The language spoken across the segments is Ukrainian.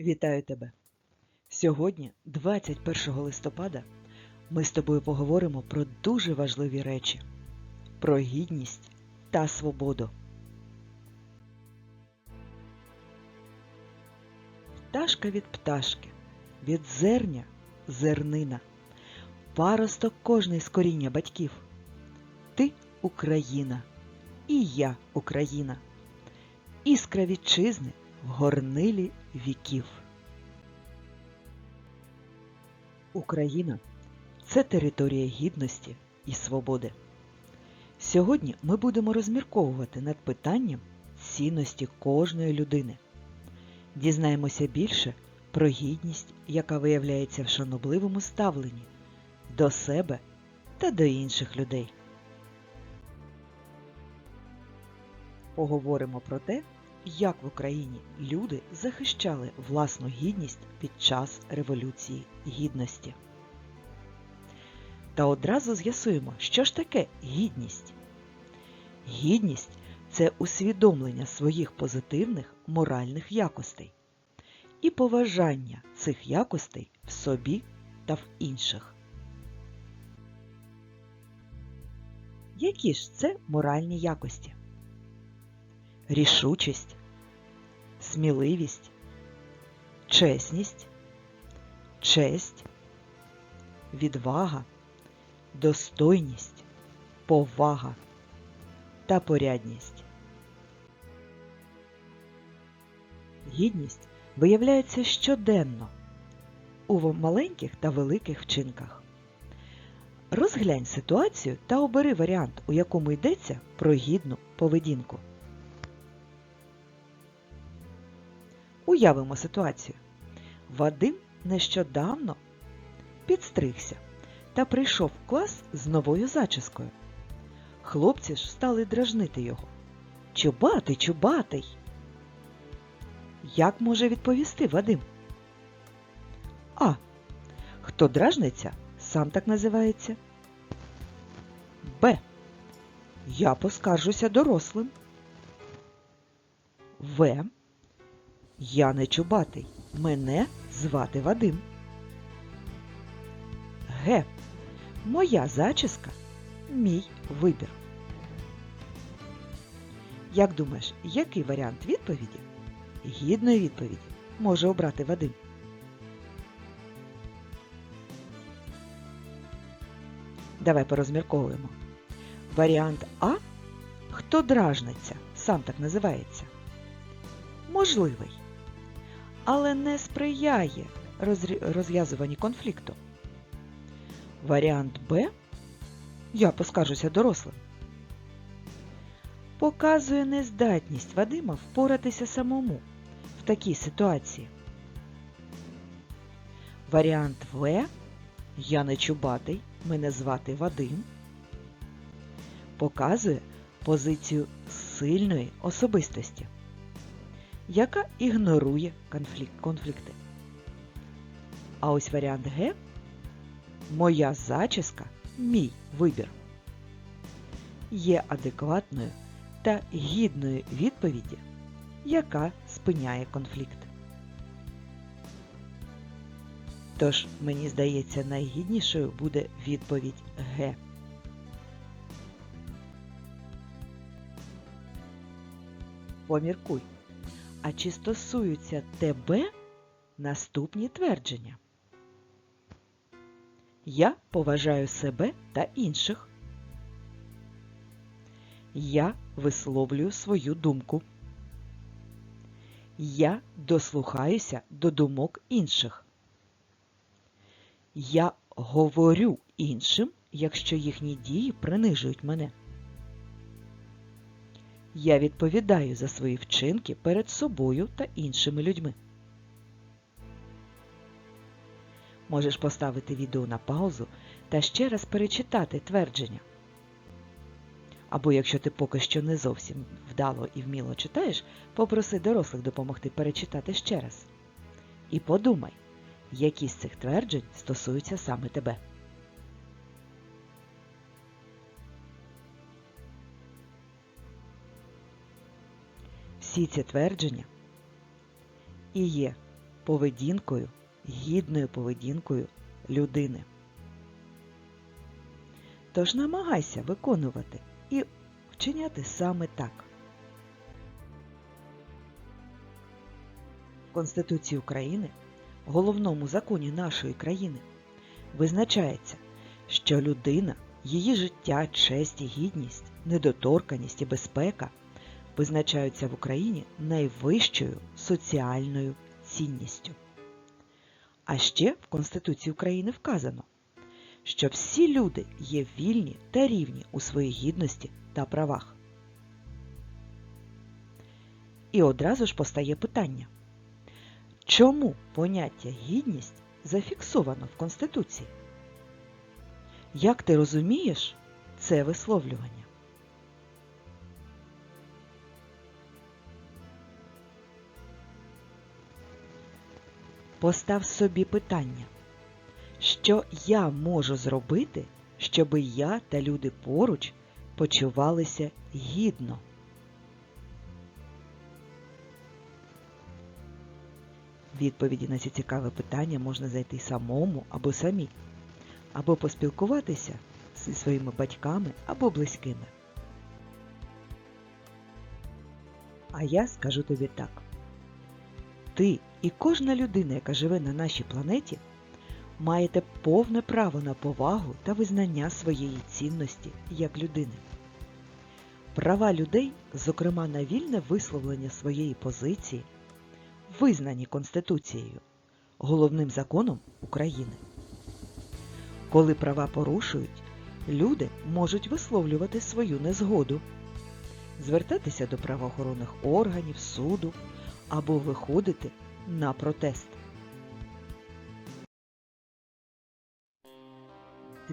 Вітаю тебе! Сьогодні, 21 листопада, ми з тобою поговоримо про дуже важливі речі: про гідність та свободу. Пташка від пташки, від зерня зернина, паросток кожний з коріння батьків. Ти Україна, і я Україна, іскра вітчизни горнилі віків. Україна це територія гідності і свободи. Сьогодні ми будемо розмірковувати над питанням цінності кожної людини. Дізнаємося більше про гідність, яка виявляється в шанобливому ставленні до себе та до інших людей. Поговоримо про те, як в Україні люди захищали власну гідність під час Революції Гідності. Та одразу з'ясуємо, що ж таке гідність. Гідність це усвідомлення своїх позитивних моральних якостей і поважання цих якостей в собі та в інших. Які ж це моральні якості? Рішучість, сміливість, чесність, честь, відвага, достойність, повага та порядність. Гідність виявляється щоденно у маленьких та великих вчинках. Розглянь ситуацію та обери варіант, у якому йдеться про гідну поведінку. Уявимо ситуацію. Вадим нещодавно підстригся та прийшов в клас з новою зачіскою. Хлопці ж стали дражнити його. Чубатий, чубатий. Як може відповісти Вадим? А. Хто дражниться, сам так називається. Б. Я поскаржуся дорослим. В. Я не чубатий. Мене звати Вадим. Г. Моя зачіска мій вибір. Як думаєш, який варіант відповіді? Гідної відповіді може обрати Вадим. Давай порозмірковуємо. Варіант А. Хто дражниться, сам так називається. Можливий але не сприяє розв'язуванні конфлікту. Варіант Б я поскаржуся дорослим. Показує нездатність Вадима впоратися самому в такій ситуації. Варіант В Я не чубатий, мене звати Вадим. Показує позицію сильної особистості яка ігнорує конфлікт, конфлікти. А ось варіант Г Моя зачіска мій вибір є адекватною та гідною відповіді, яка спиняє конфлікт. Тож, мені здається, найгіднішою буде відповідь Г. Поміркуй. А чи стосуються тебе наступні твердження? Я поважаю себе та інших. Я висловлюю свою думку. Я дослухаюся до думок інших. Я говорю іншим, якщо їхні дії принижують мене. Я відповідаю за свої вчинки перед собою та іншими людьми. Можеш поставити відео на паузу та ще раз перечитати твердження. Або якщо ти поки що не зовсім вдало і вміло читаєш, попроси дорослих допомогти перечитати ще раз. І подумай, які з цих тверджень стосуються саме тебе. Всі ці твердження і є поведінкою, гідною поведінкою людини. Тож намагайся виконувати і вчиняти саме так. В Конституції України, головному законі нашої країни, визначається, що людина, її життя, честь і гідність, недоторканість і безпека визначаються в Україні найвищою соціальною цінністю. А ще в Конституції України вказано, що всі люди є вільні та рівні у своїй гідності та правах. І одразу ж постає питання, чому поняття гідність зафіксовано в Конституції? Як ти розумієш це висловлювання? Постав собі питання, що я можу зробити, щоби я та люди поруч почувалися гідно? Відповіді на ці цікаві питання можна знайти самому або самі, або поспілкуватися зі своїми батьками або близькими. А я скажу тобі так. Ти і кожна людина, яка живе на нашій планеті, маєте повне право на повагу та визнання своєї цінності як людини. Права людей, зокрема на вільне висловлення своєї позиції, визнані Конституцією, головним законом України. Коли права порушують, люди можуть висловлювати свою незгоду, звертатися до правоохоронних органів, суду або виходити на протест.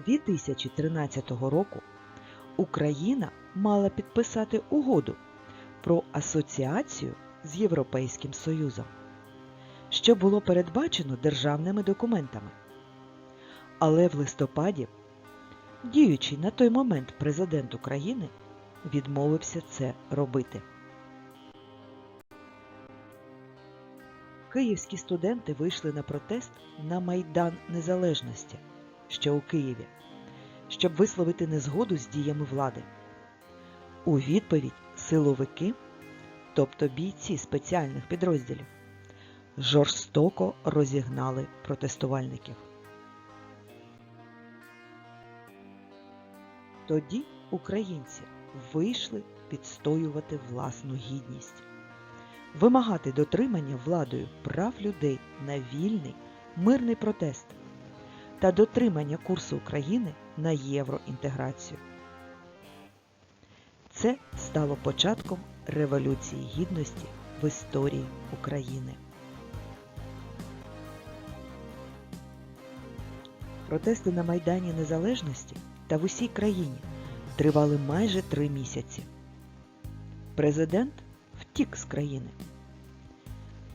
2013 року Україна мала підписати угоду про асоціацію з Європейським Союзом, що було передбачено державними документами. Але в листопаді діючий на той момент президент України відмовився це робити. Київські студенти вийшли на протест на Майдан Незалежності, що у Києві, щоб висловити незгоду з діями влади. У відповідь силовики, тобто бійці спеціальних підрозділів, жорстоко розігнали протестувальників. Тоді українці вийшли відстоювати власну гідність вимагати дотримання владою прав людей на вільний, мирний протест та дотримання курсу України на євроінтеграцію. Це стало початком Революції Гідності в історії України. Протести на Майдані Незалежності та в усій країні тривали майже три місяці. Президент втік з країни.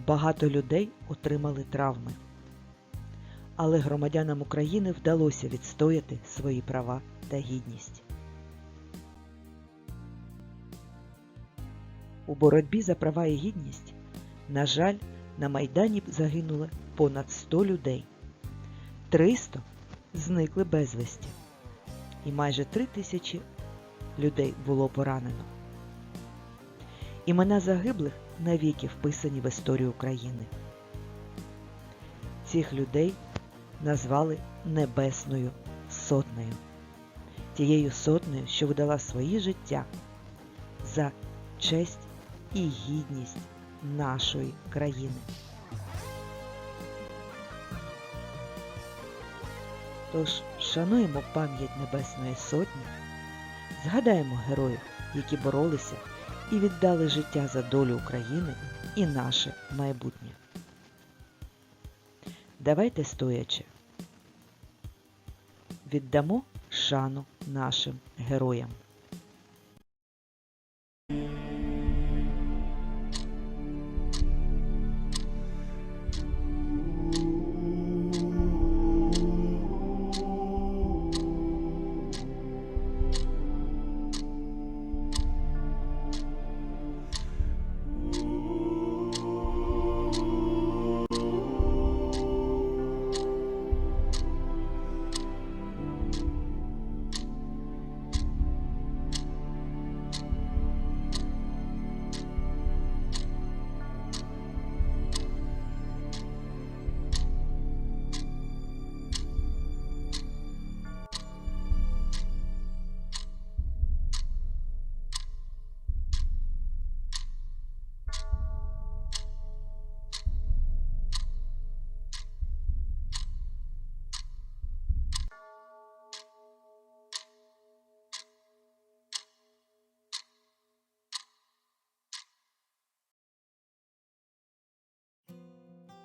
Багато людей отримали травми. Але громадянам України вдалося відстояти свої права та гідність. У боротьбі за права і гідність, на жаль, на Майдані загинули понад 100 людей. 300 зникли безвісті. І майже 3 тисячі людей було поранено. Імена загиблих навіки вписані в історію України. Цих людей назвали Небесною Сотнею, тією сотнею, що видала свої життя за честь і гідність нашої країни. Тож шануємо пам'ять Небесної Сотні, згадаємо героїв, які боролися і віддали життя за долю України і наше майбутнє. Давайте стоячи. Віддамо шану нашим героям.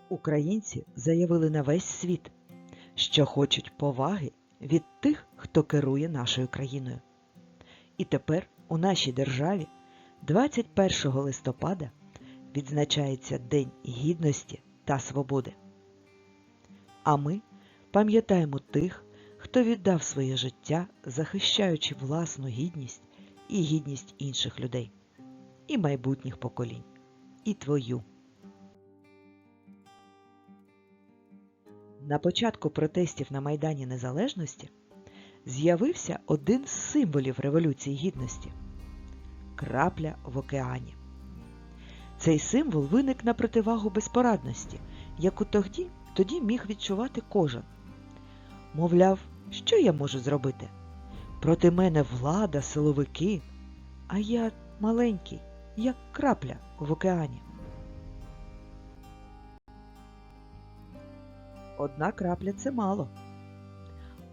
Українці заявили на весь світ, що хочуть поваги від тих, хто керує нашою країною. І тепер у нашій державі 21 листопада відзначається День Гідності та Свободи. А ми пам'ятаємо тих, хто віддав своє життя, захищаючи власну гідність і гідність інших людей, і майбутніх поколінь, і твою. На початку протестів на Майдані Незалежності з'явився один з символів Революції Гідності крапля в океані. Цей символ виник на противагу безпорадності, яку тоді, тоді міг відчувати кожен. Мовляв, що я можу зробити? Проти мене влада, силовики, а я маленький, як крапля в океані. Одна крапля це мало.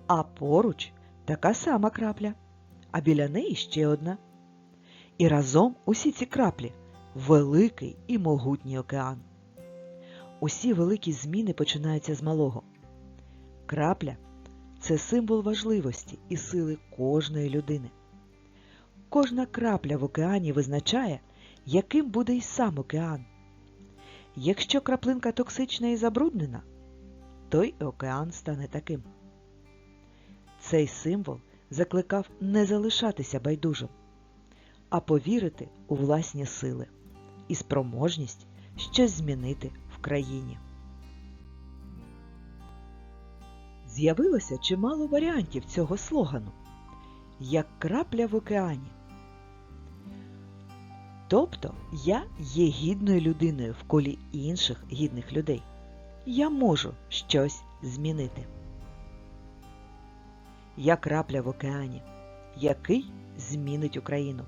А поруч така сама крапля, а біля неї ще одна. І разом усі ці краплі великий і могутній океан. Усі великі зміни починаються з малого. Крапля це символ важливості і сили кожної людини. Кожна крапля в океані визначає, яким буде й сам океан. Якщо краплинка токсична і забруднена, то й океан стане таким. Цей символ закликав не залишатися байдужим, а повірити у власні сили і спроможність щось змінити в країні. З'явилося чимало варіантів цього слогану як крапля в океані. Тобто я є гідною людиною в колі інших гідних людей. Я можу щось змінити. Я крапля в океані, який змінить Україну.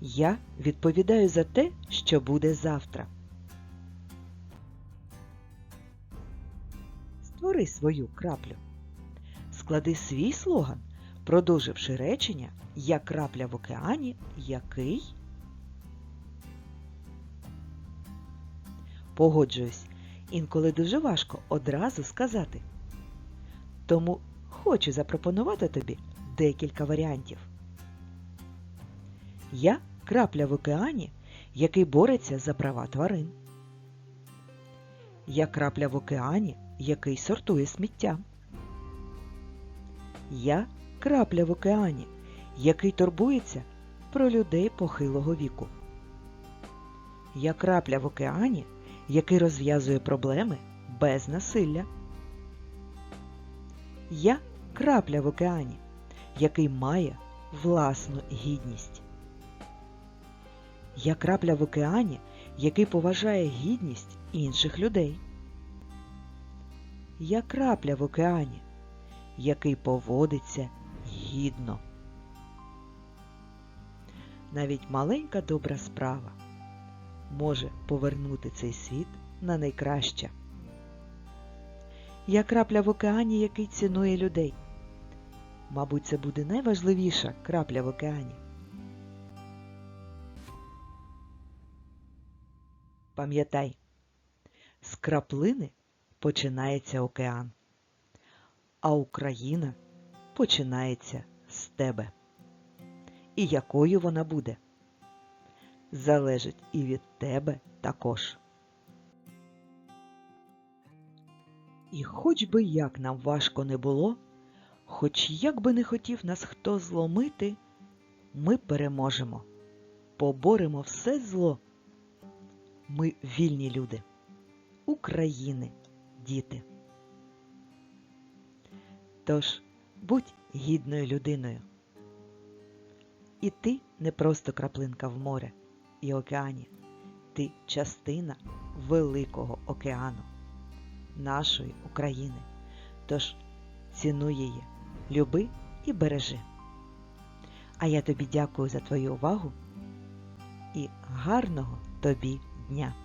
Я відповідаю за те, що буде завтра. Створи свою краплю. Склади свій слоган, продовживши речення Я крапля в океані, який. Погоджуюсь, інколи дуже важко одразу сказати. Тому хочу запропонувати тобі декілька варіантів. Я крапля в океані, який бореться за права тварин. Я крапля в океані, який сортує сміття. Я крапля в океані, який турбується про людей похилого віку. Я крапля в океані, який розв'язує проблеми без насилля. Я крапля в океані, який має власну гідність. Я крапля в океані, який поважає гідність інших людей. Я крапля в океані, який поводиться гідно. Навіть маленька добра справа може повернути цей світ на найкраще. Я крапля в океані, який цінує людей. Мабуть, це буде найважливіша крапля в океані. Пам'ятай, з краплини починається океан, а Україна починається з тебе. І якою вона буде, залежить і від тебе також. І хоч би як нам важко не було, хоч як би не хотів нас хто зломити, ми переможемо, поборемо все зло. Ми вільні люди, України, діти. Тож будь гідною людиною. І ти не просто краплинка в море і океані, ти частина великого океану, нашої України. Тож цінуй її, люби і бережи. А я тобі дякую за твою увагу і гарного тобі дня!